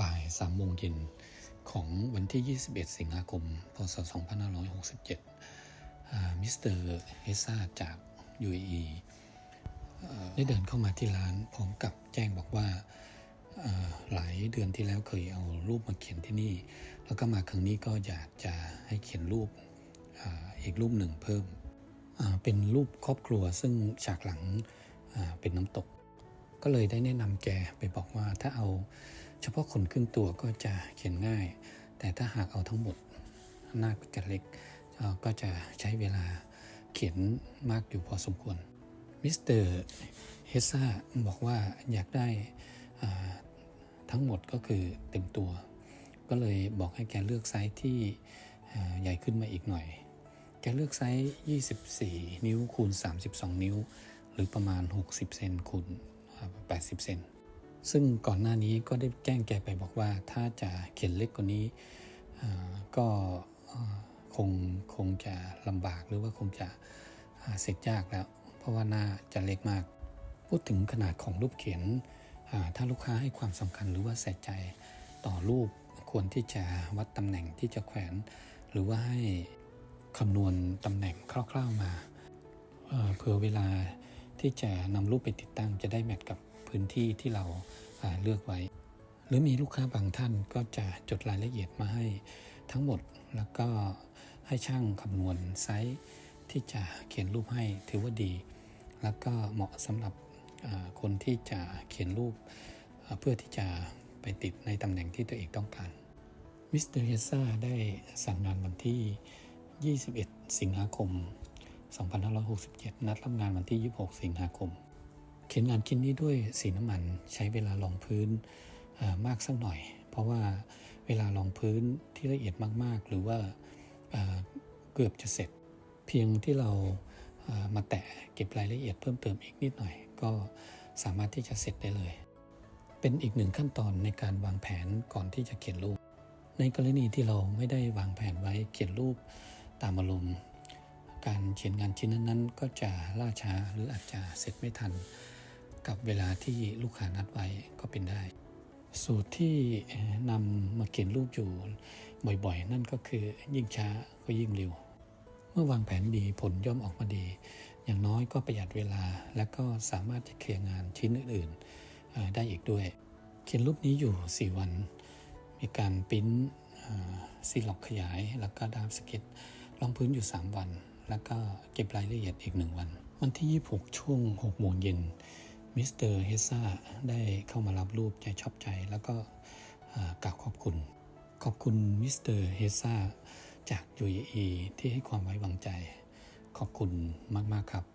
บ่าย3โมงเย็นของวันที่ 21 สิงหาคม พศ 2567อ่ามิสเตอร์เฮซ่าจาก UAE เอ่อได้เดินเข้ามาที่ร้านพร้อมกับแจ้งบอกว่าหลายเดือนที่แล้วเคยเอารูปมาเขียนที่นี่ แล้วก็มาครั้งนี้ก็อยากจะให้เขียนรูปอีกรูปหนึ่งเพิ่ม เป็นรูปครอบครัวซึ่งฉากหลังเป็นน้ำตก ก็เลยได้แนะนำแกไปบอกว่าถ้าเอา เฉพาะคนครึ่งตัวก็จะเขียนง่าย แต่ถ้าหากเอาทั้งหมดหน้าก็จะเล็กก็จะใช้เวลาเขียนมากอยู่พอสมควร มิสเตอร์เฮซ่าบอกว่าอยากได้ทั้งหมดก็คือเต็มตัว ก็เลยบอกให้แกเลือกไซส์ที่ใหญ่ขึ้นมาอีกหน่อย แกเลือกไซส์ 24 นิ้วคูณ 32 นิ้ว หรือประมาณ 60 เซนคูณ 80 เซน ซึ่งก่อนหน้านี้ก็ได้แจ้งแกไปบอกว่าถ้าจะเขียนเล็กกว่านี้ก็คงคงจะลำบากหรือว่าคงจะเสร็จยากแล้ว เพราะว่าหน้าจะเล็กมาก พูดถึงขนาดของรูปเขียนถ้าลูกค้าให้ความสำคัญหรือว่าใส่ใจต่อรูปควรที่จะวัดตำแหน่งที่จะแขวน หรือว่าให้คำนวณตำแหน่งคร่าวๆมาเเผื่อเวลาที่จะนำรูปไปติดตั้งจะได้แมทกับ พื้นที่ที่เราอ่าเลือกไว้ หรือมีลูกค้าบางท่านก็จะจดรายละเอียดมาให้ทั้งหมดแล้วก็ให้ช่างคำนวณไซส์ที่จะเขียนรูปให้ถือว่าดี แล้วก็เหมาะสำหรับคนที่จะเขียนรูปเพื่อที่จะไปติดในตำแหน่งที่ตัวเองต้องการมิสเตอร์เฮซ่าได้สั่งงานวันที่ 21 สิงหาคม 2567 นัดรับงานวันที่ 26 สิงหาคม ขียนงานชิ้นนี้ด้วยสีน้ำมันใช้เวลารองพื้นมากสักหน่อย เพราะว่าเวลารองพื้นที่ละเอียดมาก ๆ หรือว่าเกือบจะเสร็จ เพียงที่เรามาแตะเก็บรายละเอียดเพิ่มเติมอีกนิดหน่อย ก็สามารถที่จะเสร็จได้เลย เป็นอีกหนึ่งขั้นตอนในการวางแผนก่อนที่จะเขียนรูป ในกรณีที่เราไม่ได้วางแผนไว้เขียนรูปตามอารมณ์การเขียนงานชิ้นนั้นๆ ก็จะล่าช้าหรืออาจจะเสร็จไม่ทัน กับเวลาที่ลูกค้านัดไว้ก็เป็นได้ สูตรที่นำมาเขียนรูปอยู่บ่อยๆ นั่นก็คือยิ่งช้าก็ยิ่งเร็ว เมื่อวางแผนดีผลย่อมออกมาดี อย่างน้อยก็ประหยัดเวลา และก็สามารถจะเคลียร์งานชิ้นอื่นๆได้อีกด้วย เขียนรูปนี้อยู่ 4 วัน มีการปริ้นซีล็อกขยาย แล้วก็ดามสเก็ตรองพื้นอยู่ 3 วัน แล้วก็เก็บรายละเอียดอีก 1 วัน วันที่ 26 ช่วง6โมงเย็น มิสเตอร์เฮซ่าได้เข้ามารับรูปใจชอบใจ แล้วก็กล่าวขอบคุณ ขอบคุณมิสเตอร์เฮซ่าจาก UAE ที่ให้ความไว้วางใจ ขอบคุณมาก ๆ ครับ